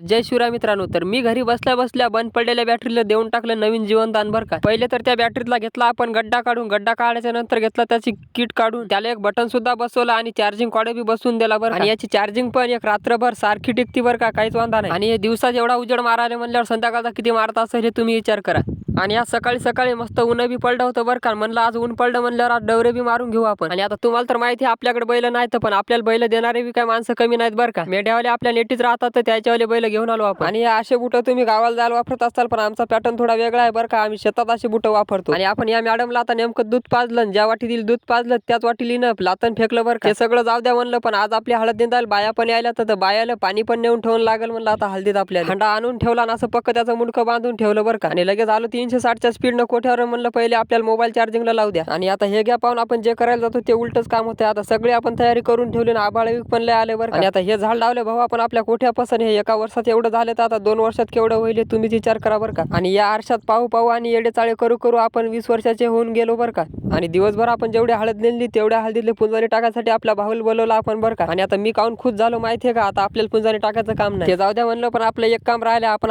जय शिवराय मित्रांनो तर मी घरी बसल्या बसल्या बंद पडलेल्या बॅटरीला देऊन टाकलं नवीन जीवनदान बरं का. पहिले तर त्या बॅटरीतला घेतला आपण गड्डा काढून गड्डा काढायच्या नंतर घेतला त्याची किट काढून त्याला एक बटन सुद्धा बसवलं आणि चार्जिंग कॉड बी बसवून दिला बरं. आणि याची चार्जिंग पण एक रात्रभर सारखी टिकती बरं का काहीच वांधा नाही. आणि हे दिवसात एवढा उजेड मारायला म्हणल्यावर संध्याकाळचा किती मारता असेल हे तुम्ही विचार करा. आणि आज सकाळी सकाळी मस्त ऊन बी पडलं होतं बरं का. म्हणलं आज ऊन पडलं म्हणल्यावर आज डवरे बी मारून घेऊ आपण. आणि आता तुम्हाला तर माहिती आहे आपल्याकडे बैल तर पण आपल्याला बैल देणारे बी काय माणसं कमी नाहीत बरं का. मेढ्यावाले आपल्या नेटीत राहतात तर त्याच्यावाले बैल घेऊन आलो आपण. आणि हे असे बुट तुम्ही गावाला जायला वापरत असाल पण आमचा पॅटर्न थोडा वेगळा आहे बरं का. आम्ही शेतात असे बुट वापरतो. आणि आपण या मॅडमला आता नेमकं दूध पाजलं ज्या वाटीतील दूध पाजलं त्याच वाटी न लातन फेकलं बरं का. हे सगळं जाऊ द्या म्हणलं पण आज आपली हळद देता बाया पण यायला तर बायाला पाणी पण नेऊन ठेवून लागेल म्हणलं आता हळदीत आपल्याला. हंडा आणून ठेवला आणि असं पक्क त्याचं मुंडकं बांधून ठेवलं बरं का. आणि लगेच आलो तीनशे साठच्या स्पीडनं कोठ्यावर म्हणलं पहिले आपल्याला मोबाईल चार्जिंगला लावू द्या. आणि आता हे घ्या पाहून आपण जे करायला जातो ते उलटच काम होतं आता सगळे आपण तयारी करून ठेवली ना आबाळ पण लय आले बरं आणि आता हे झाड लावले भाऊ आपण आपल्या कोठ्यापासून हे एका वर्षात एवढं झालं तर आता दोन वर्षात केवढं होईल तुम्ही तुम्हीच विचार करा बरं का. आणि या आरशात पाहू पाहू आणि येडे चाळे करू करू आपण वीस वर्षाचे होऊन गेलो बरं का. आणि दिवसभर आपण जेवढे हळद नेली तेवढ्या हळदीतले पुंजारी टाकायसाठी आपल्या भाऊला बोलवलं आपण बरं का. आणि आता मी काहून खुश झालो माहितीये का? आता आपल्याला पुंजारी टाकायचं काम नाही. ते जाऊ द्या म्हणलं पण आपलं एक काम राहिलं आपण